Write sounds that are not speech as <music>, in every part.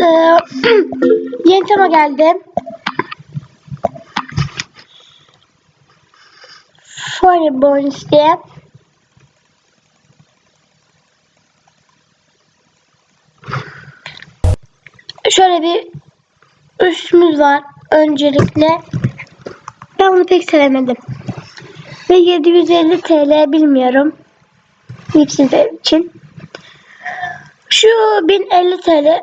E, <clears throat> yeni tema geldi. Funny Bones diye. Şöyle bir üstümüz var öncelikle. Ben bunu pek sevemedim. Ve 750 TL bilmiyorum. Hepsi için. Şu 1050 TL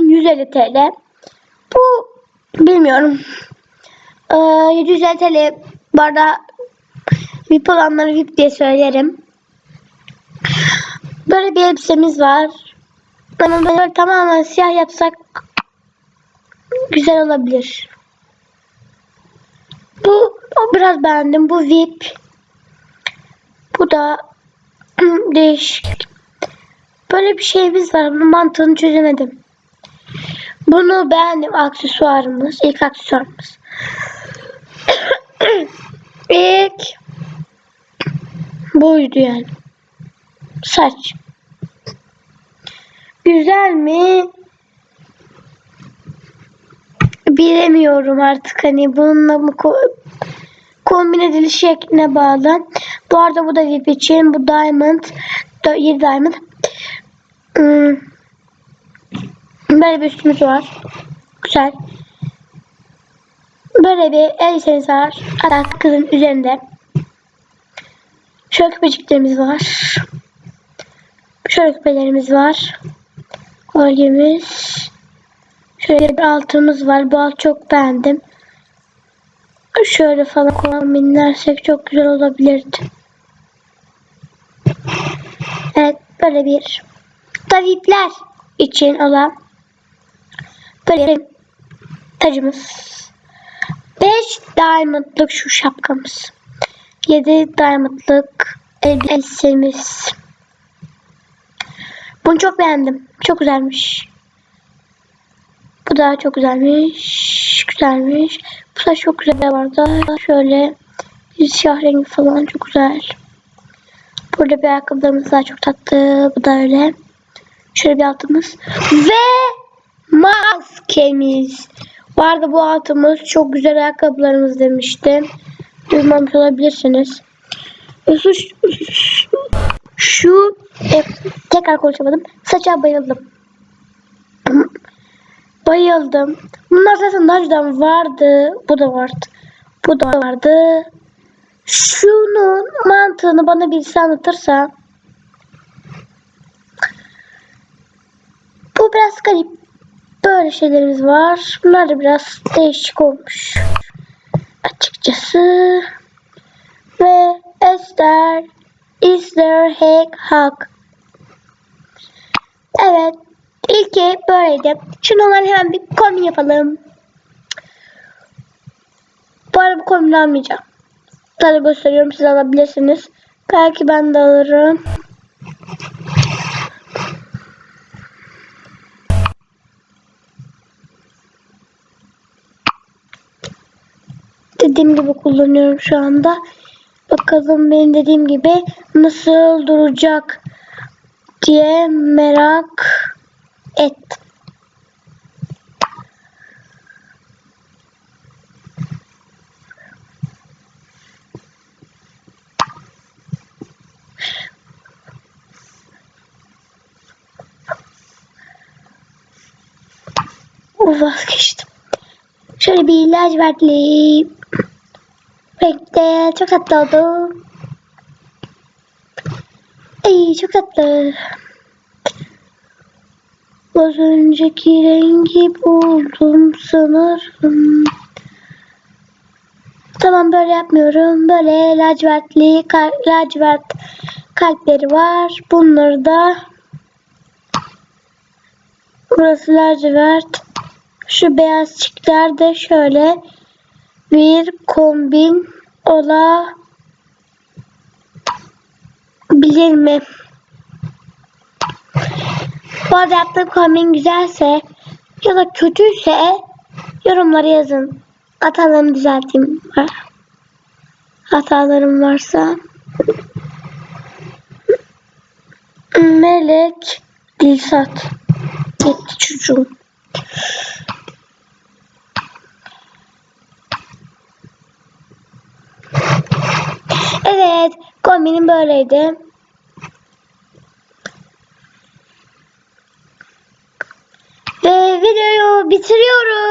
1150 TL. Bu bilmiyorum. Ee, 750 TL bu arada VIP olanları VIP diye söylerim. Böyle bir elbisemiz var. Ama böyle tamamen siyah yapsak güzel olabilir. Bu o biraz beğendim. Bu VIP. Bu da <clears throat> değişik. Böyle bir şeyimiz var. Bunun mantığını çözemedim. Bunu beğendim. Aksesuarımız. ilk aksesuarımız. <clears throat> İlk buydu yani. Saç. Güzel mi? Bilemiyorum artık hani bununla mı ko- kombin ediliş şekline bağlı. Bu arada bu da VIP için. Bu Diamond. 7 Diamond. Hmm. Böyle bir üstümüz var. Güzel. Böyle bir elbisemiz var. Hatta kızın üzerinde. Şöyle küpeciklerimiz var. Şöyle küpelerimiz var. Kolyemiz. Şöyle bir altımız var. Bu alt çok beğendim. Şöyle falan kombinlersek çok güzel olabilirdi. Evet böyle bir tavipler için olan böyle tacımız. 5 diamondlık şu şapkamız. 7 diamondlık elbisemiz. Bunu çok beğendim. Çok güzelmiş. Bu da çok güzelmiş. Güzelmiş. Bu da çok güzel vardı. Şöyle siyah rengi falan çok güzel. Burada bir ayakkabılarımız daha çok tatlı. Bu da öyle. Şöyle bir altımız. Ve maskemiz. Vardı bu altımız. Çok güzel ayakkabılarımız demiştim. Duymamış olabilirsiniz. Şu, şu e, tekrar konuşamadım. Saça bayıldım. Bayıldım. Bunlar zaten daha önceden vardı. Bu da vardı. Bu da vardı. Şunun mantığını bana birisi anlatırsa bu biraz garip. Böyle şeylerimiz var. Bunlar da biraz değişik olmuş. Açıkçası. Ve Esther is there hack hack. Evet. İlki böyleydi. Şundan hemen bir kombin yapalım. Bu arada bu kombini almayacağım. Sadece gösteriyorum siz alabilirsiniz. Belki ben de alırım. Dediğim gibi kullanıyorum şu anda. Bakalım benim dediğim gibi nasıl duracak diye merak et. O vazgeçtim. Şöyle bir lacivertli renkte çok tatlı oldu. Ay çok tatlı. Az önceki rengi buldum sanırım. Tamam böyle yapmıyorum. Böyle lacivertli kal lacivert kalpleri var. Bunları da burası lacivert. Şu beyaz çiçekler de şöyle bir kombin olabilir mi? Bu arada yaptığım kombin güzelse ya da kötüyse yorumlara yazın. Hatalarımı düzelteyim. hatalarım varsa. Melek Dilsat. Gitti çocuğum. Evet, kombinim böyleydi. Ve videoyu bitiriyorum.